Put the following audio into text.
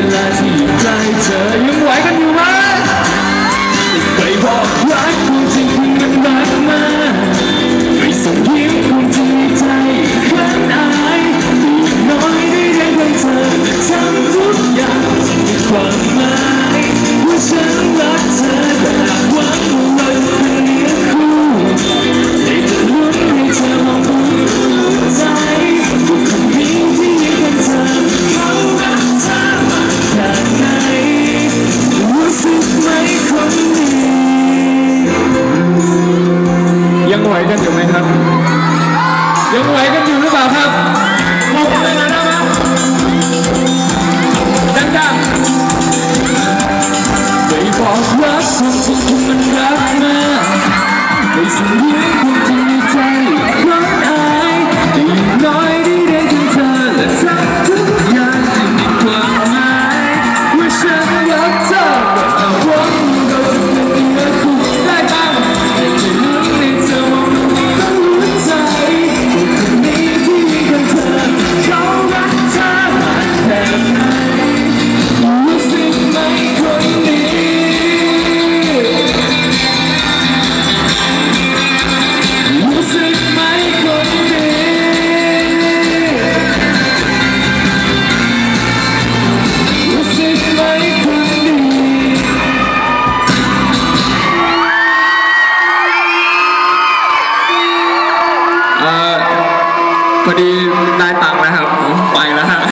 realize you died ไหวกันอยู่ไหมครับ ยังไหวกันอยู่หรือเปล่าครับมองไปนะนะมาดังๆไปบอกรักคนที่มันรักมาไปสิ่งที่คุณ พอดีได้ตังค์แล้วครับ ไปแล้วฮะ